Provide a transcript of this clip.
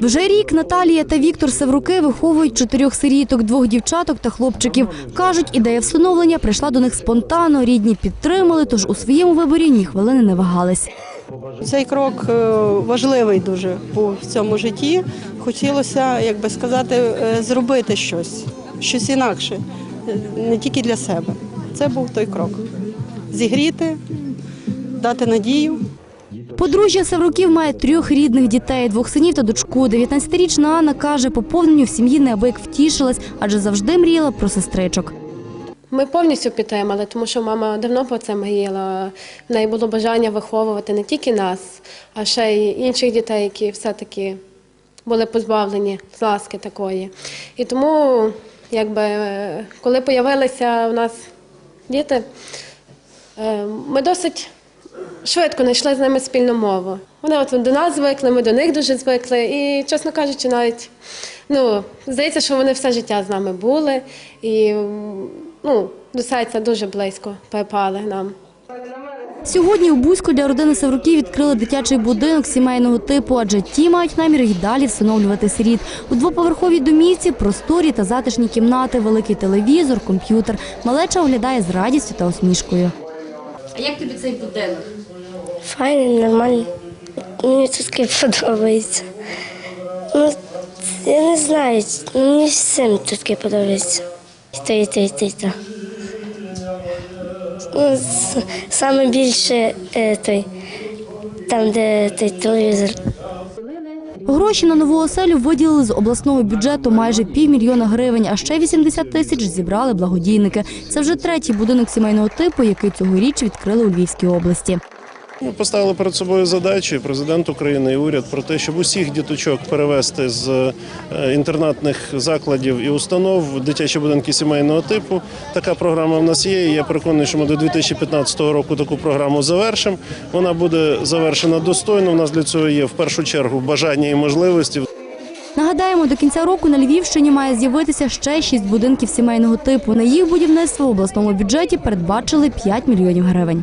Вже рік Наталія та Віктор Севруки виховують чотирьох сиріток, двох дівчаток та хлопчиків. Кажуть, ідея всиновлення прийшла до них спонтанно, рідні підтримали, тож у своєму виборі ні хвилини не вагались. Цей крок е, важливий дуже був в цьому житті. Хотілося, як би сказати, е, зробити щось, щось інакше, е, не тільки для себе. Це був той крок. Зігріти, дати надію. Подружжя Севруків має трьох рідних дітей, двох синів та дочку. 19-річна Анна каже, поповненню в сім'ї неабияк втішилась, адже завжди мріяла про сестричок. Ми повністю підтримали, тому що мама давно про це мріяла. В неї було бажання виховувати не тільки нас, а ще й інших дітей, які все-таки були позбавлені з ласки такої. І тому, якби, коли з'явилися у нас діти, е, ми досить швидко знайшли з ними спільну мову. Вони от до нас звикли, ми до них дуже звикли. І, чесно кажучи, навіть ну, здається, що вони все життя з нами були. І ну, до серця дуже близько припали нам. Сьогодні у Бузьку для родини Севруків відкрили дитячий будинок сімейного типу, адже ті мають намір і далі всиновлювати сиріт. У двоповерховій домівці просторі та затишні кімнати, великий телевізор, комп'ютер. Малеча оглядає з радістю та усмішкою. А як тобі цей будинок? Файний, нормальний. Мені тут подобається. Ну, я не знаю, мені всім тут таке подобається. І то, і то, і то, і то. Ну, саме більше е, той, там, де той телевізор. Гроші на нову оселю виділили з обласного бюджету майже півмільйона гривень, а ще 80 тисяч зібрали благодійники. Це вже третій будинок сімейного типу, який цьогоріч відкрили у Львівській області. Ми поставили перед собою задачі президент України і уряд про те, щоб усіх діточок перевести з е, інтернатних закладів і установ в дитячі будинки сімейного типу. Така програма в нас є. Я переконаний, що ми до 2015 року таку програму завершимо. Вона буде завершена достойно. У нас для цього є в першу чергу бажання і можливості. Нагадаємо, до кінця року на Львівщині має з'явитися ще шість будинків сімейного типу. На їх будівництво в обласному бюджеті передбачили 5 мільйонів гривень.